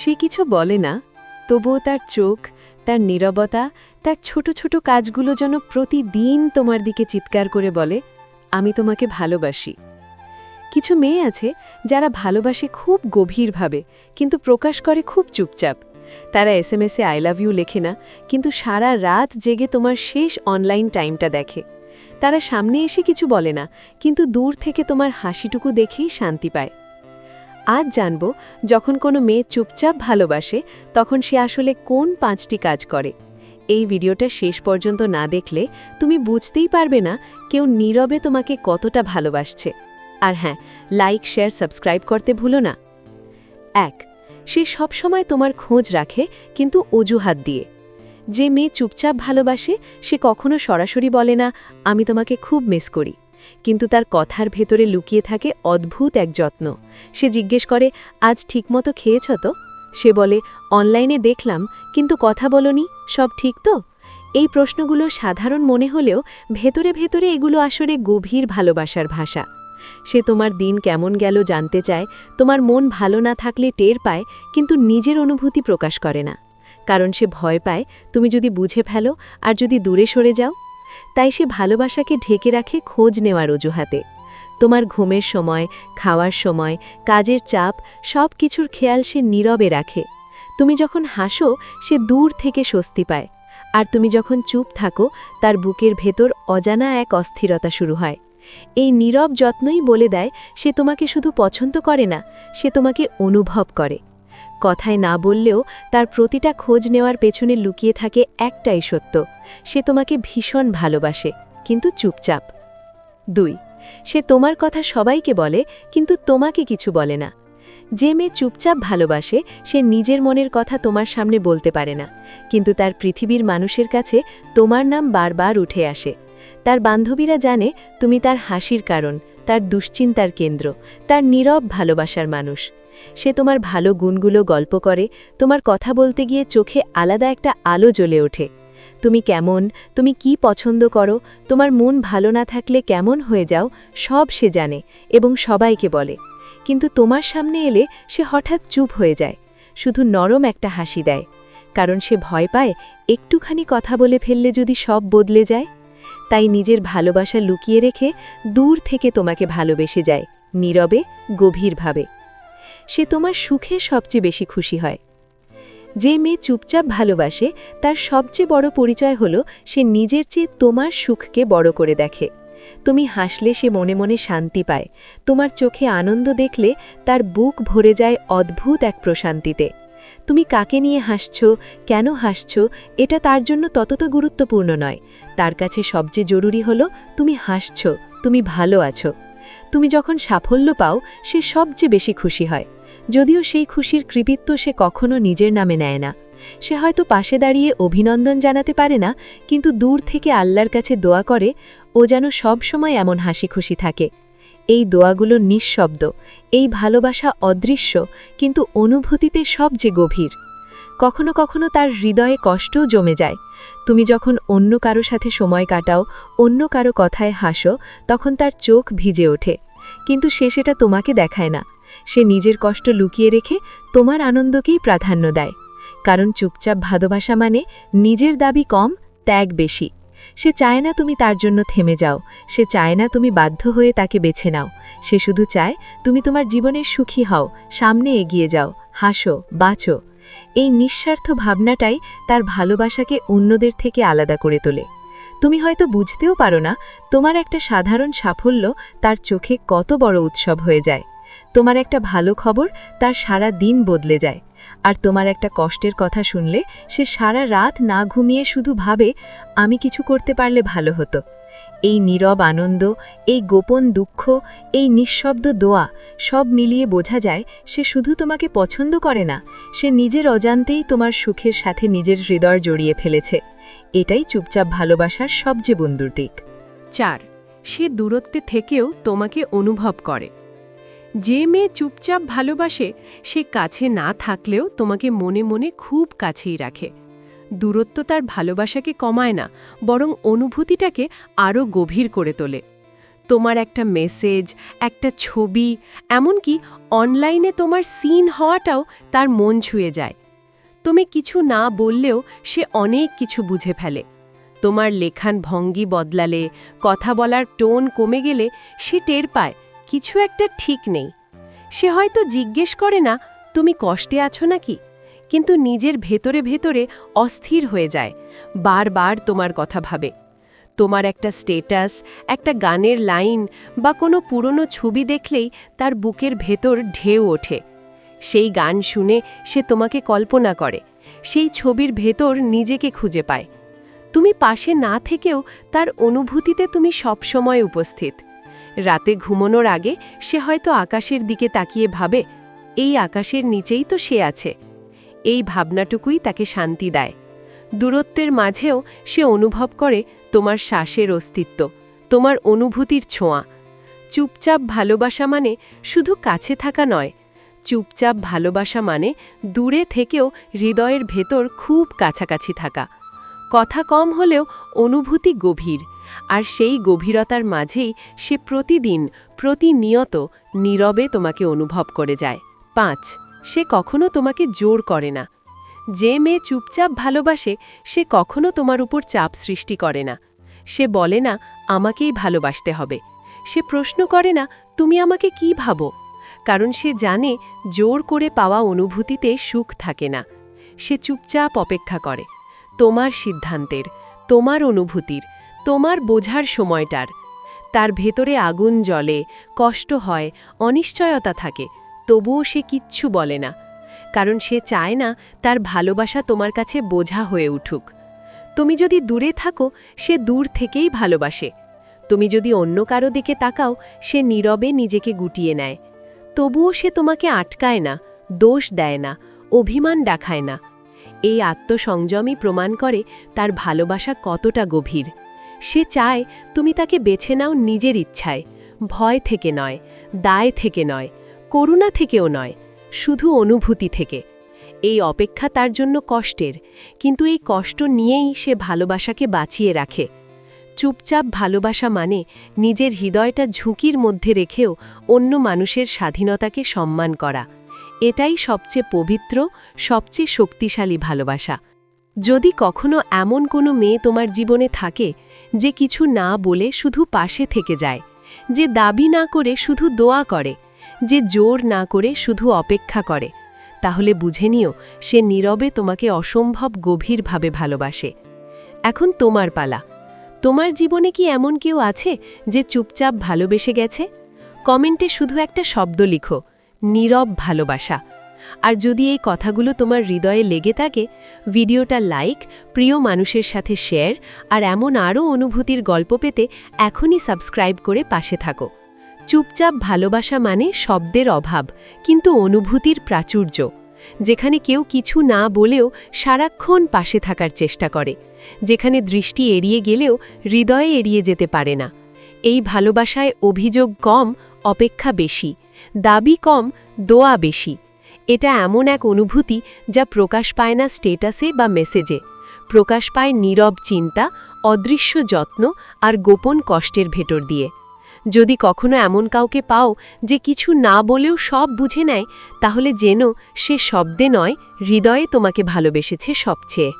সে কিছু বলে না, তবুও তার চোখ, তার নীরবতা, তার ছোট ছোট কাজগুলো যেন প্রতিদিন তোমার দিকে চিৎকার করে বলে, আমি তোমাকে ভালোবাসি। কিছু মেয়ে আছে যারা ভালোবাসে খুব গভীরভাবে, কিন্তু প্রকাশ করে খুব চুপচাপ। তারা এস এম এসে আই লাভ ইউ লেখে না, কিন্তু সারা রাত জেগে তোমার শেষ অনলাইন টাইমটা দেখে। তারা সামনে এসে কিছু বলে না, কিন্তু দূর থেকে তোমার হাসিটুকু দেখেই শান্তি পায়। আজ জানব, যখন কোনো মেয়ে চুপচাপ ভালোবাসে, তখন সে আসলে কোন পাঁচটি কাজ করে। এই ভিডিওটা শেষ পর্যন্ত না দেখলে তুমি বুঝতেই পারবে না কেউ নীরবে তোমাকে কতটা ভালোবাসছে। আর হ্যাঁ লাইক শেয়ার সাবস্ক্রাইব করতে ভুলো না। এক, সে সবসময় তোমার খোঁজ রাখে, কিন্তু অজুহাত দিয়ে। যে মেয়ে চুপচাপ ভালোবাসে, সে কখনো সরাসরি বলে না, আমি তোমাকে খুব মিস করি। কিন্তু তার কথার ভেতরে লুকিয়ে থাকে অদ্ভুত এক যত্ন। সে জিজ্ঞেস করে, আজ ঠিকমতো খেয়েছ তো? সে বলে, অনলাইনে দেখলাম, কিন্তু কথা বলনি, সব ঠিক তো? এই প্রশ্নগুলো সাধারণ মনে হলেও ভেতরে ভেতরে এগুলো আসলে গভীর ভালোবাসার ভাষা। সে তোমার দিন কেমন গেল জানতে চায়, তোমার মন ভালো না থাকলে টের পায়, কিন্তু নিজের অনুভূতি প্রকাশ করে না। কারণ সে ভয় পায়, তুমি যদি বুঝে ফেলো, আর যদি দূরে সরে যাও তাই সে ভালোবাসাকে ঢেকে রাখে খোঁজ নেওয়ার অজুহাতে। তোমার ঘুমের সময়, খাওয়ার সময়, কাজের চাপ, সব কিছুর খেয়াল সে নীরবে রাখে। তুমি যখন হাসো, সে দূর থেকে স্বস্তি পায়। আর তুমি যখন চুপ থাকো, তার বুকের ভেতর অজানা এক অস্থিরতা শুরু হয়। এই নীরব যত্নই বলে দেয়, সে তোমাকে শুধু পছন্দ করে না, সে তোমাকে অনুভব করে। কথায় না বললেও তার প্রতিটা খোঁজ নেওয়ার পেছনে লুকিয়ে থাকে একটাই সত্য, সে তোমাকে ভীষণ ভালোবাসে, কিন্তু চুপচাপ। দুই, সে তোমার কথা সবাইকে বলে, কিন্তু তোমাকে কিছু বলে না। যে মেয়ে চুপচাপ ভালোবাসে, সে নিজের মনের কথা তোমার সামনে বলতে পারে না, কিন্তু তার পৃথিবীর মানুষের কাছে তোমার নাম বারবার উঠে আসে। তার বান্ধবীরা জানে, তুমি তার হাসির কারণ, তার দুশ্চিন্তার কেন্দ্র, তার নীরব ভালোবাসার মানুষ। সে তোমার ভালো গুণগুলো গল্প করে, তোমার কথা বলতে গিয়ে চোখে আলাদা একটা আলো জ্বলে ওঠে। তুমি কেমন, তুমি কি পছন্দ করো, তোমার মন ভালো না থাকলে কেমন হয়ে যাও, সব সে জানে এবং সবাইকে বলে। কিন্তু তোমার সামনে এলে সে হঠাৎ চুপ হয়ে যায়, শুধু নরম একটা হাসি দেয়। কারণ সে ভয় পায়, একটুখানি কথা বলে ফেললে যদি সব বদলে যায়। তাই নিজের ভালোবাসা লুকিয়ে রেখে দূর থেকে তোমাকে ভালোবেসে যায়, নীরবে, গভীরভাবে। সে তোমার সুখে সবচেয়ে বেশি খুশি হয়। যে মেয়ে চুপচাপ ভালোবাসে, তার সবচেয়ে বড় পরিচয় হল সে নিজের চেয়ে তোমার সুখকে বড় করে দেখে। তুমি হাসলে সে মনে মনে শান্তি পায়। তোমার চোখে আনন্দ দেখলে তার বুক ভরে যায় অদ্ভুত এক প্রশান্তিতে। তুমি কাকে নিয়ে হাসছ, কেন হাসছ, এটা তার জন্য ততত গুরুত্বপূর্ণ নয়। তার কাছে সবচেয়ে জরুরি হলো, তুমি হাসছ, তুমি ভালো আছো। তুমি যখন সাফল্য পাও, সে সবচেয়ে বেশি খুশি হয়। যদিও সেই খুশির কৃতিত্ব সে কখনো নিজের নামে নেয় না। সে হয়তো পাশে দাঁড়িয়ে অভিনন্দন জানাতে পারে না, কিন্তু দূর থেকে আল্লাহর কাছে দোয়া করে, ও যেন সব সময় এমন হাসি খুশি থাকে। এই দোয়াগুলো নিঃশব্দ, এই ভালোবাসা অদৃশ্য, কিন্তু অনুভূতিতে সবচেয়ে গভীর। কখনো কখনো তার হৃদয়ে কষ্টও জমে যায়। তুমি যখন অন্য কারও সাথে সময় কাটাও, অন্য কারও কথায় হাসো, তখন তার চোখ ভিজে ওঠে। কিন্তু সে সেটা তোমাকে দেখায় না। সে নিজের কষ্ট লুকিয়ে রেখে তোমার আনন্দকেই প্রাধান্য দেয়। কারণ চুপচাপ ভালোবাসা মানে নিজের দাবি কম, ত্যাগ বেশি। সে চায় না তুমি তার জন্য থেমে যাও। সে চায় না তুমি বাধ্য হয়ে তাকে বেছে নাও। সে শুধু চায়, তুমি তোমার জীবনে সুখী হও, সামনে এগিয়ে যাও, হাসো, বাঁচো। এই নিঃস্বার্থ ভাবনাটাই তার ভালোবাসাকে অন্যদের থেকে আলাদা করে তোলে। তুমি হয়তো বুঝতেও পারো না, তোমার একটা সাধারণ সাফল্য তার চোখে কত বড় উৎসব হয়ে যায়। তোমার একটা ভালো খবর তার সারা দিন বদলে যায়। আর তোমার একটা কষ্টের কথা শুনলে সে সারা রাত না ঘুমিয়ে শুধু ভাবে, আমি কিছু করতে পারলে ভালো হতো। এই নীরব আনন্দ, এই গোপন দুঃখ, এই নিঃশব্দ দোয়া সব মিলিয়ে বোঝা যায় সে শুধু তোমাকে পছন্দ করে না, সে নিজের অজান্তেই তোমার সুখের সাথে নিজের হৃদয় জড়িয়ে ফেলেছে। এটাই চুপচাপ ভালোবাসার সবচেয়ে বন্ধুর দিক। চার, সে দূরত্বে থেকেও তোমাকে অনুভব করে। যে মেয়ে চুপচাপ ভালোবাসে, সে কাছে না থাকলেও তোমাকে মনে মনে খুব কাছেই রাখে। দূরত্ব তার ভালোবাসাকে কমায় না, বরং অনুভূতিটাকে আরও গভীর করে তোলে। তোমার একটা মেসেজ, একটা ছবি, এমনকি অনলাইনে তোমার সিন হওয়াটাও তার মন ছুঁয়ে যায়। তুমি কিছু না বললেও সে অনেক কিছু বুঝে ফেলে। তোমার লেখান ভঙ্গি বদলালে, কথা বলার টোন কমে গেলে সে টের পায়, কিছু একটা ঠিক নেই। সে হয়তো জিজ্ঞেস করে না, তুমি কষ্টে আছো নাকি? কিন্তু নিজের ভেতরে ভেতরে অস্থির হয়ে যায়। বারবার তোমার কথা ভাবে। তোমার একটা স্টেটাস একটা গানের লাইন বা কোনো পুরনো ছবি দেখলেই তার বুকের ভেতর ঢেউ ওঠে। সেই গান শুনে সে তোমাকে কল্পনা করে। সেই ছবির ভেতর নিজেকে খুঁজে পায়। তুমি পাশে না থেকেও তার অনুভূতিতে তুমি সবসময় উপস্থিত। রাতে ঘুমানোর আগে সে হয়তো আকাশের দিকে তাকিয়ে ভাবে, এই আকাশের নিচেই তো সে আছে। এই ভাবনাটুকুই তাকে শান্তি দেয়। দূরত্বের মাঝেও সে অনুভব করে তোমার শ্বাসের অস্তিত্ব, তোমার অনুভূতির ছোঁয়া। চুপচাপ ভালোবাসা মানে শুধু কাছে থাকা নয়, চুপচাপ ভালোবাসা মানে দূরে থেকেও হৃদয়ের ভেতর খুব কাছাকাছি থাকা। কথা কম হলেও অনুভূতি গভীর, আর সেই গভীরতার মাঝেই সে প্রতিদিন, প্রতিনিয়ত নীরবে তোমাকে অনুভব করে যায়। পাঁচ সে কখনো তোমাকে জোর করে না। যে মেয়ে চুপচাপ ভালোবাসে, সে কখনো তোমার উপর চাপ সৃষ্টি করে না। সে বলে না, আমাকেই ভালোবাসতে হবে। সে প্রশ্ন করে না, তুমি আমাকে কি ভাবো? কারণ সে জানে, জোর করে পাওয়া অনুভূতিতে সুখ থাকে না। সে চুপচাপ অপেক্ষা করে, তোমার সিদ্ধান্তের, তোমার অনুভূতির, তোমার বোঝার সময়টার। তার ভেতরে আগুন জ্বলে, কষ্ট হয়, অনিশ্চয়তা থাকে। তবুও সে কিচ্ছু বলে না, কারণ সে চায় না তার ভালোবাসা তোমার কাছে বোঝা হয়ে উঠুক। তুমি যদি দূরে থাকো, সে দূর থেকেই ভালোবাসে। তুমি যদি অন্য কারও দিকে তাকাও, সে নীরবে নিজেকে গুটিয়ে নেয়। তবুও সে তোমাকে আটকায় না, দোষ দেয় না, অভিমান দেখায় না। এই আত্মসংযমই প্রমাণ করে তার ভালোবাসা কতটা গভীর। সে চায় তুমি তাকে বেছে নাও নিজের ইচ্ছায়, ভয় থেকে নয়, দায় থেকে নয়। করুণা থেকেও নয়, শুধু অনুভূতি থেকে। এই অপেক্ষা তার জন্য কষ্টের, কিন্তু এই কষ্ট নিয়েই সে ভালোবাসাকে বাঁচিয়ে রাখে। চুপচাপ ভালোবাসা মানে নিজের হৃদয়টা ঝুঁকির মধ্যে রেখেও অন্য মানুষের স্বাধীনতাকে সম্মান করা। এটাই সবচেয়ে পবিত্র, সবচেয়ে শক্তিশালী ভালোবাসা। যদি কখনো এমন কোনো মেয়ে তোমার জীবনে থাকে যে কিছু না বলে শুধু পাশে থেকে যায়, যে দাবি না করে শুধু দোয়া করে যে জোর না করে শুধু অপেক্ষা করে। তাহলে বুঝে নিও, সে নীরবে তোমাকে অসম্ভব গভীরভাবে ভালোবাসে। এখন তোমার পালা। তোমার জীবনে কি এমন কেউ আছে যে চুপচাপ ভালোবেসে গেছে? কমেন্টে শুধু একটা শব্দ লিখো, নীরব ভালোবাসা। আর যদি এই কথাগুলো তোমার হৃদয়ে লেগে থাকে, ভিডিওটা লাইক, প্রিয় মানুষের সাথে শেয়ার, আর এমন আরও অনুভূতির গল্প পেতে এখনই সাবস্ক্রাইব করে পাশে থাকো। চুপচাপ ভালোবাসা মানে শব্দের অভাব, কিন্তু অনুভূতির প্রাচুর্য, যেখানে কেউ কিছু না বলেও সারাক্ষণ পাশে থাকার চেষ্টা করে, যেখানে দৃষ্টি এড়িয়ে গেলেও হৃদয়ে এড়িয়ে যেতে পারে না। এই ভালোবাসায় অভিযোগ কম, অপেক্ষা বেশি, দাবি কম, দোয়া বেশি। এটা এমন এক অনুভূতি যা প্রকাশ পায় না স্টেটাসে বা মেসেজে। প্রকাশ পায় নীরব চিন্তা, অদৃশ্য যত্ন আর গোপন কষ্টের ভেতর দিয়ে। যদি কখনো এমন কাউকে পাও যে কিছু না বলেও সব বুঝে নেয়, তাহলে যেন সে শব্দে নয়, হৃদয়ে তোমাকে ভালোবেসেছে সবচেয়ে।